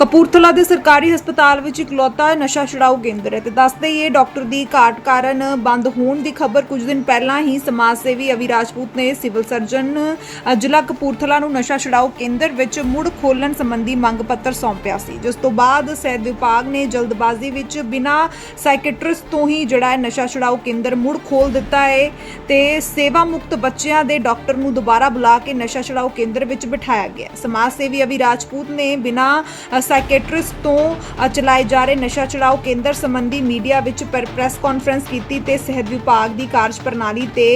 ਕਪੂਰਥਲਾ ਦੇ ਸਰਕਾਰੀ ਹਸਪਤਾਲ ਵਿੱਚ ਇਕਲੌਤਾ ਨਸ਼ਾ ਛੁਡਾਊ ਕੇਂਦਰ ਹੈ ਤੇ ਦੱਸਦੇ ਹੀ ਇਹ ਡਾਕਟਰ ਦੀ ਘਾਟ ਕਾਰਨ ਬੰਦ ਹੋਣ ਦੀ ਖਬਰ ਕੁਝ ਦਿਨ ਪਹਿਲਾਂ ਹੀ ਸਮਾਜ ਸੇਵੀ ਅਵੀ ਰਾਜਪੂਤ ਨੇ ਸਿਵਲ ਸਰਜਨ ਜ਼ਿਲ੍ਹਾ ਕਪੂਰਥਲਾ ਨੂੰ ਨਸ਼ਾ ਛੁਡਾਊ ਕੇਂਦਰ ਵਿੱਚ ਮੁੜ ਖੋਲਣ ਸੰਬੰਧੀ ਮੰਗ ਪੱਤਰ ਸੌਂਪਿਆ ਸੀ, ਜਿਸ ਤੋਂ ਬਾਅਦ ਸਿਹਤ ਵਿਭਾਗ ਨੇ ਜਲਦਬਾਜ਼ੀ ਵਿੱਚ ਬਿਨਾਂ ਸਾਈਕੈਟ੍ਰਿਸਟ ਤੋਂ ਹੀ ਜਿਹੜਾ ਹੈ ਨਸ਼ਾ ਛੁਡਾਊ ਕੇਂਦਰ ਮੁੜ ਖੋਲ ਦਿੱਤਾ ਹੈ ਤੇ ਸੇਵਾ ਮੁਕਤ ਬੱਚਿਆਂ ਦੇ ਡਾਕਟਰ ਨੂੰ ਦੁਬਾਰਾ ਬੁਲਾ ਕੇ ਨਸ਼ਾ ਛੁਡਾਊ ਕੇਂਦਰ ਵਿੱਚ ਬਿਠਾਇਆ ਗਿਆ ਸਮਾਜ ਸੇਵੀ ਅਵੀ ਰਾਜਪੂਤ ਨੇ ਬਿਨਾਂ ਸਾਈਕੈਟ੍ਰਿਸਟ ਤੋਂ ਚਲਾਏ ਜਾ ਰਹੇ ਨਸ਼ਾ ਛੁਡਾਊ ਕੇਂਦਰ ਸੰਬੰਧੀ ਮੀਡੀਆ ਵਿੱਚ ਪਰ- ਪ੍ਰੈਸ ਕਾਨਫਰੰਸ ਕੀਤੀ ਤੇ ਸਿਹਤ ਵਿਭਾਗ ਦੀ ਕਾਰਜਪ੍ਰਣਾਲੀ ਤੇ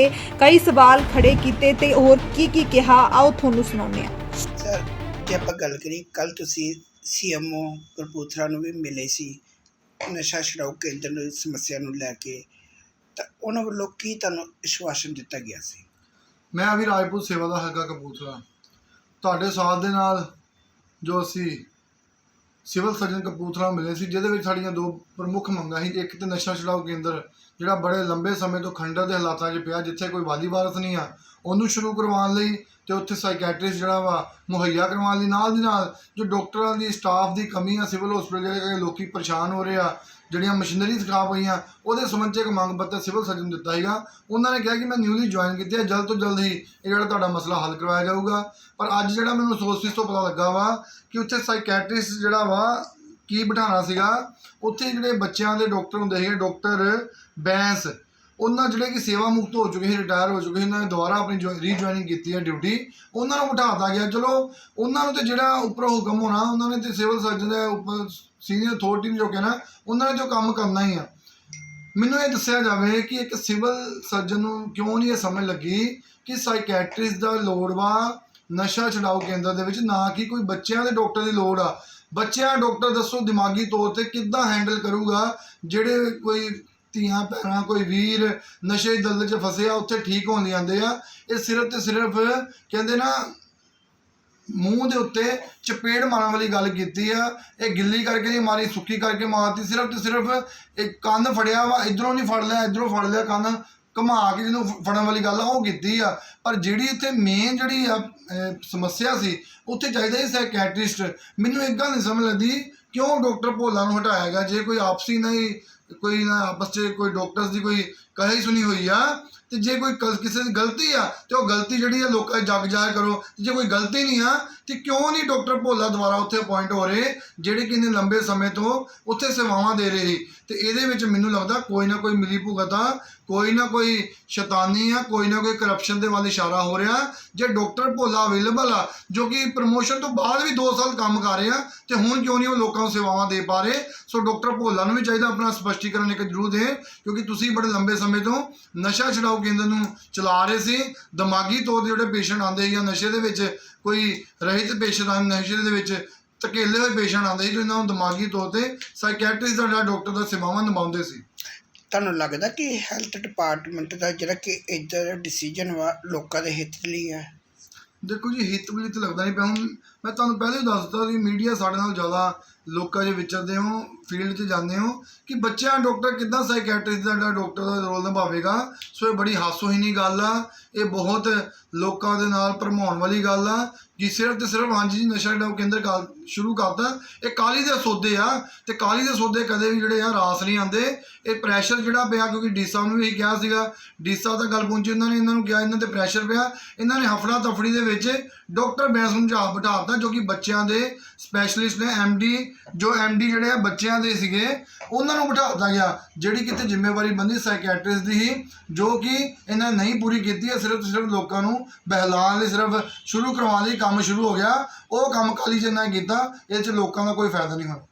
ਕਈ ਸਵਾਲ ਖੜੇ ਕੀਤੇ ਤੇ ਹੋਰ ਕੀ ਕੀ ਕਿਹਾ ਆਓ ਤੁਹਾਨੂੰ ਸੁਣਾਉਂਦੇ ਹਾਂ। ਸਰ ਜੇ ਆਪਾਂ ਗੱਲ ਕਰੀਏ ਕੱਲ ਤੁਸੀਂ ਸੀਐਮਓ ਕਪੂਰਥਲਾ ਨੂੰ ਵੀ ਮਿਲੇ ਸੀ ਨਸ਼ਾ ਛਡਾਊ ਕੇਂਦਰ ਦੀ ਸਮੱਸਿਆ ਨੂੰ ਲੈ ਕੇ ਤਾਂ ਉਹਨਾਂ ਵੱਲੋਂ ਕੀ ਤੁਹਾਨੂੰ ਵਿਸ਼ਵਾਸਨ ਦਿੱਤਾ ਗਿਆ ਸੀ? ਮੈਂ ਅਭੀ ਰਾਜਪੂਤ ਸੇਵਾ ਦਾ ਹਲਕਾ ਕਪੂਰਥਲਾ। ਤੁਹਾਡੇ ਸਾਥ ਦੇ ਨਾਲ ਜੋ ਅਸੀਂ ਸਿਵਲ ਸਰਜਨ ਕਪੂਰਥਲਾ ਮਿਲੇ ਸੀ, ਜਿਹਦੇ ਵਿੱਚ ਸਾਡੀਆਂ ਦੋ ਪ੍ਰਮੁੱਖ ਮੰਗਾਂ ਸੀ, ਇੱਕ ਤੇ ਨਸ਼ਾ ਛੁਡਾਊ ਕੇਂਦਰ, ਜਿਹੜਾ ਬੜੇ ਲੰਬੇ ਸਮੇਂ ਤੋਂ ਖੰਡਰ ਦੇ ਹਾਲਾਤਾਂ 'ਚ ਪਿਆ, ਜਿੱਥੇ ਕੋਈ ਵਾਲੀ ਵਾਰਸ ਨਹੀਂ ਆ, ਉਹਨੂੰ ਸ਼ੁਰੂ ਕਰਵਾਉਣ ਲਈ ਤੇ ਉੱਥੇ ਸਾਈਕੈਟ੍ਰਿਸਟ ਜਿਹੜਾ ਵਾ, ਮੁਹੱਈਆ ਕਰਵਾਉਣ ਲਈ ਨਾਲ ਦੀ ਨਾਲ ਜੋ ਡਾਕਟਰਾਂ ਦੀ ਸਟਾਫ ਦੀ ਕਮੀ ਆ, ਸਿਵਲ ਹਸਪੀਟਲ ਜਿਹੜੇ ਕਿ ਲੋਕੀ ਪਰੇਸ਼ਾਨ ਹੋ ਰਹੇ ਆ ਜਿਹੜੀਆਂ ਮਸ਼ੀਨਰੀਜ਼ ਖਰਾਬ ਹੋਈਆਂ, ਉਹਦੇ ਸੰਬੰਧ 'ਚ ਇੱਕ ਮੰਗ ਪੱਤਰ ਸਿਵਲ ਸਰਜਨ ਨੂੰ ਦਿੱਤਾ ਸੀਗਾ। ਉਹਨਾਂ ਨੇ ਕਿਹਾ ਕਿ ਮੈਂ ਨਿਊਲੀ ਜੁਆਇਨ ਕੀਤੀ ਹੈ, ਜਲਦ ਤੋਂ ਜਲਦ ਹੀ ਇਹ ਜਿਹੜਾ ਤੁਹਾਡਾ ਮਸਲਾ ਹੱਲ ਕਰਵਾਇਆ ਜਾਊਗਾ। ਪਰ ਅੱਜ ਜਿਹੜਾ ਮੈਨੂੰ ਸੋਰਸਿਸ ਤੋਂ ਪਤਾ ਲੱਗਾ ਵਾ ਕਿ ਉੱਥੇ ਸਾਈਕੈਟ੍ਰਿਸਟ ਜਿਹੜਾ ਵਾ, ਕੀ ਬਿਠਾਉਣਾ ਸੀਗਾ, ਉੱਥੇ ਜਿਹੜੇ ਬੱਚਿਆਂ ਦੇ ਡਾਕਟਰ ਹੁੰਦੇ ਸੀਗੇ ਡਾਕਟਰ ਬੈਂਸ ਉਹਨਾਂ ਜਿਹੜੇ ਕਿ ਸੇਵਾ ਮੁਕਤ ਹੋ ਚੁੱਕੇ ਸੀ ਰਿਟਾਇਰ ਹੋ ਚੁੱਕੇ ਸੀ, ਉਹਨਾਂ ਨੇ ਦੁਬਾਰਾ ਆਪਣੀ ਰੀਜੁਆਇਨਿੰਗ ਕੀਤੀ ਹੈ ਡਿਊਟੀ ਉਹਨਾਂ ਨੂੰ ਬਿਠਾਤਾ ਗਿਆ। ਚਲੋ, ਉਹਨਾਂ ਨੂੰ ਤੇ ਜਿਹੜਾ ਉੱਪਰੋਂ ਹੁਕਮ ਹੋਣਾ, ਉਹਨਾਂ ਨੇ ਤੇ ਸਿਵਲ ਸਰਜਨ ਦੇ ਉੱਪਰ ਸੀਨੀਅਰ ਅਥਾਰਟੀ ਨੇ ਜੋ ਕਹਿਣਾ, ਉਹਨਾਂ ਨੇ ਜੋ ਕੰਮ ਕਰਨਾ ਹੀ ਆ। ਮੈਨੂੰ ਇਹ ਦੱਸਿਆ ਜਾਵੇ ਕਿ ਇੱਕ ਸਿਵਲ ਸਰਜਨ ਨੂੰ ਕਿਉਂ ਨਹੀਂ ਇਹ ਸਮਝ ਲੱਗੀ ਕਿ ਸਾਈਕੈਟ੍ਰਿਸਟ ਦਾ ਲੋੜ ਵਾ ਨਸ਼ਾ ਛਡਾਊ ਕੇਂਦਰ ਦੇ ਵਿੱਚ, ਨਾ ਕਿ ਕੋਈ ਬੱਚਿਆਂ ਦੇ ਡਾਕਟਰ ਦੀ ਲੋੜ ਆ। ਬੱਚਿਆਂ ਡਾਕਟਰ ਦੱਸੋ ਦਿਮਾਗੀ ਤੌਰ ਤੇ ਕਿੱਦਾਂ ਹੈਂਡਲ ਕਰੂਗਾ, ਜਿਹੜੇ ਕੋਈ ਧੀਆਂ ਭੈਣਾਂ, ਕੋਈ ਵੀਰ ਨਸ਼ੇ ਦੀ ਦਲਦਲ 'ਚ ਫਸੇ ਆ ਉੱਥੇ ਠੀਕ ਹੋਣ ਜਾਂਦੇ ਆ। ਇਹ ਸਿਰਫ ਤੇ ਸਿਰਫ ਕਹਿੰਦੇ ਨਾ, ਮੂੰਹ ਦੇ ਉੱਤੇ ਚਪੇੜ ਮਾਰਨ ਵਾਲੀ ਗੱਲ ਕੀਤੀ ਆ। ਇਹ ਗਿੱਲੀ ਕਰਕੇ ਨਹੀਂ ਮਾਰੀ, ਸੁੱਕੀ ਕਰਕੇ ਮਾਰਤੀ। ਸਿਰਫ ਤੇ ਸਿਰਫ ਇੱਕ ਕੰਨ ਫੜਿਆ ਵਾ, ਇਧਰੋਂ ਨਹੀਂ ਫੜ ਲਿਆ, ਇਧਰੋਂ ਫੜ ਲਿਆ, ਕੰਨ ਘੁਮਾ ਕੇ ਜਿਹਨੂੰ ਫੜਨ ਵਾਲੀ ਗੱਲ ਆ, ਉਹ ਕੀਤੀ ਆ। ਪਰ ਜਿਹੜੀ ਇੱਥੇ ਮੇਨ ਜਿਹੜੀ ਆ ਸਮੱਸਿਆ ਸੀ, ਉੱਥੇ ਚਾਹੀਦਾ ਸੀ ਸਾਈਕੈਟ੍ਰਿਸਟ ਮੈਨੂੰ ਇੱਕ ਗੱਲ ਨਹੀਂ ਸਮਝ ਲੱਗਦੀ, ਕਿਉਂ ਡਾਕਟਰ ਭੋਲਾ ਨੂੰ ਹਟਾਇਆ ਗਿਆ? ਜੇ ਕੋਈ ਆਪਸੀ ਨਹੀਂ ਕੋਈ ਨਾ ਆਪਸ 'ਚ ਕੋਈ ਡਾਕਟਰਸ ਦੀ ਕੋਈ ਕਹੀ ਸੁਣੀ ਹੋਈ ਆ ਤੇ ਜੇ ਕੋਈ ਕ- ਕਿਸੇ ਦੀ ਗਲਤੀ ਆ, ਤੇ ਉਹ ਗਲਤੀ ਜਿਹੜੀ ਆ ਲੋਕਾਂ 'ਚ ਜਗ ਜਾਇਆ ਕਰੋ। ਜੇ ਕੋਈ ਗਲਤੀ ਨਹੀਂ ਆ, ਤੇ ਕਿਉਂ ਨਹੀਂ ਡਾਕਟਰ ਭੋਲਾ ਦੁਬਾਰਾ ਉੱਥੇ ਅਪਾਇੰਟ ਹੋ ਰਹੇ, ਜਿਹੜੇ ਕਿ ਇੰਨੇ ਲੰਬੇ ਸਮੇਂ ਤੋਂ ਉੱਥੇ ਸੇਵਾਵਾਂ ਦੇ ਰਹੇ? ਸੀ ਤੇ ਇਹਦੇ ਵਿੱਚ ਮੈਨੂੰ ਲੱਗਦਾ ਕੋਈ ਨਾ ਕੋਈ ਮਿਲੀ ਭੁਗਤ ਆ, ਕੋਈ ਨਾ ਕੋਈ ਸ਼ੈਤਾਨੀ ਆ, ਕੋਈ ਨਾ ਕੋਈ ਕਰਪਸ਼ਨ ਦੇ ਵੱਲ ਇਸ਼ਾਰਾ ਹੋ ਰਿਹਾ। ਜੇ ਡਾਕਟਰ ਭੋਲਾ ਅਵੇਲੇਬਲ ਆ, ਜੋ ਕਿ ਪ੍ਰਮੋਸ਼ਨ ਤੋਂ ਬਾਅਦ ਵੀ 2 ਸਾਲ ਕੰਮ ਕਰ ਰਹੇ ਆ ਤੇ ਹੁਣ ਕਿਉਂ ਨਹੀਂ ਉਹ ਲੋਕਾਂ ਨੂੰ ਸੇਵਾਵਾਂ ਦੇ ਪਾ ਰਹੇ? ਸੋ ਡਾਕਟਰ ਭੋਲਾ ਨੂੰ ਵੀ ਚਾਹੀਦਾ ਆਪਣਾ ਸਪਸ਼ਟੀਕਰਨ ਇੱਕ ਜ਼ਰੂਰ ਦੇ ਕਿਉਂਕਿ ਤੁਸੀਂ ਬੜੇ ਲੰਬੇ ਸਮੇਂ ਤੋਂ ਨਸ਼ਾ ਛਡਾਊ ਕੇਂਦਰ ਨੂੰ ਚਲਾ ਰਹੇ ਸੀ ਦਿਮਾਗੀ ਤੌਰ ਤੇ ਜਿਹੜੇ ਪੇਸ਼ੈਂਟ ਆਉਂਦੇ ਜਾਂ ਨਸ਼ੇ ਦੇ ਵਿੱਚ ਕੋਈ ਰਹਿਤ ਪੇਸ਼ੈਂਟ ਆ ਨਸ਼ੇ ਦੇ ਵਿੱਚ ਧਕੇਲੇ ਹੋਏ ਪੇਸ਼ੈਂਟ ਆਉਂਦੇ ਸੀ ਜਿਹਨਾਂ ਨੂੰ ਦਿਮਾਗੀ ਤੌਰ ਤੇ ਸਾਈਕੈਟ੍ਰਿਸਟ ਦਾ ਡਾਕਟਰ ਦਾ ਸੇਵਾਵਾਂ ਨਿਭਾਉਂਦੇ ਸੀ। ਤੁਹਾਨੂੰ ਲੱਗਦਾ ਕਿ ਹੈਲਥ ਡਿਪਾਰਟਮੈਂਟ ਦਾ ਜਿਹੜਾ ਕਿ ਇੱਧਰ ਡਿਸੀਜਨ ਵਾ ਲੋਕਾਂ ਦੇ ਹਿੱਤ ਲਈ ਹੈ? ਦੇਖੋ ਜੀ ਹਿੱਤ ਵੀ ਤਾਂ ਲੱਗਦਾ ਨਹੀਂ ਪਿਆ। ਹੁਣ ਮੈਂ ਤੁਹਾਨੂੰ ਪਹਿਲੇ ਹੀ ਦੱਸ ਦਿੱਤਾ ਕਿ ਮੀਡੀਆ ਸਾਡੇ ਨਾਲ ਜ਼ਿਆਦਾ ਲੋਕਾਂ 'ਚ ਵਿਚਰਦੇ ਹੋ ਫੀਲਡ 'ਚ ਜਾਂਦੇ ਹੋ ਕਿ ਬੱਚਿਆਂ ਡਾਕਟਰ ਕਿੱਦਾਂ ਸਾਈਕੈਟ੍ਰਿਸਟ ਦਾ ਜਿਹੜਾ ਡਾਕਟਰ ਦਾ ਰੋਲ ਨਿਭਾਵੇਗਾ? ਸੋ ਇਹ ਬੜੀ ਹਾਸੋਹੀਣੀ ਗੱਲ ਆ। ਇਹ ਬਹੁਤ ਲੋਕਾਂ ਦੇ ਨਾਲ ਭਰਮਾਉਣ ਵਾਲੀ ਗੱਲ ਆ। ਕਿ ਸਿਰਫ ਤੇ ਸਿਰਫ ਹਾਂਜੀ ਜੀ, ਨਸ਼ਾ ਛਡਾਊ ਕੇਂਦਰ ਕਾਲ ਸ਼ੁਰੂ ਕਰਤਾ। ਇਹ ਕਾਲੀ ਦੇ ਸੌਦੇ ਆ ਤੇ ਕਾਲੀ ਦੇ ਸੌਦੇ ਕਦੇ ਵੀ ਜਿਹੜੇ ਆ ਰਾਸ ਨਹੀਂ ਆਉਂਦੇ। ਇਹ ਪ੍ਰੈਸ਼ਰ ਜਿਹੜਾ ਪਿਆ ਕਿਉਂਕਿ ਡੀਸਾ ਨੂੰ ਵੀ ਕਿਹਾ ਸੀਗਾ। ਡੀਸਾ ਤਾਂ ਗੱਲ ਪਹੁੰਚੀ, ਉਹਨਾਂ ਨੇ ਇਹਨਾਂ ਨੂੰ ਕਿਹਾ, ਇਹਨਾਂ ਤੇ ਪ੍ਰੈਸ਼ਰ ਪਿਆ। ਇਹਨਾਂ ਨੇ ਹਫੜਾ ਤਫੜੀ ਦੇ ਵਿੱਚ ਡਾਕਟਰ ਬੈਂਸ ਨੂੰ ਜਾ ਬਿਠਾਤਾ ਜੋ ਕਿ ਬੱਚਿਆਂ ਦੇ ਸਪੈਸ਼ਲਿਸਟ ਨੇ ਐਮਡੀ ਜੋ ਐਮਡੀ ਜਿਹੜੇ ਆ ਬੱਚਿਆਂ ਦੇ ਸੀਗੇ, ਉਹਨਾਂ ਨੂੰ ਬਿਠਾਤਾ ਗਿਆ, ਜਿਹੜੀ ਕਿਤੇ ਜ਼ਿੰਮੇਵਾਰੀ ਬੰਦੀ ਸਾਈਕੈਟ੍ਰਿਸਟ ਦੀ ਸੀ, ਜੋ ਕਿ ਇਹਨਾਂ ਨੇ ਨਹੀਂ ਪੂਰੀ ਕੀਤੀ ਹੈ, ਸਿਰਫ ਤੇ ਸਿਰਫ ਲੋਕਾਂ ਨੂੰ ਬਹਿਲਾਉਣ ਲਈ ਸਿਰਫ ਸ਼ੁਰੂ ਕਰਵਾਉਣ ਲਈ ਕੰਮ ਸ਼ੁਰੂ ਹੋ ਗਿਆ। ਉਹ ਕੰਮ ਕਾਲੀ ਜਿੰਨਾ ਕੀਤਾ ਇਹ ਚ ਲੋਕਾਂ ਦਾ ਕੋਈ ਫਾਇਦਾ ਨਹੀਂ ਹੋਣਾ।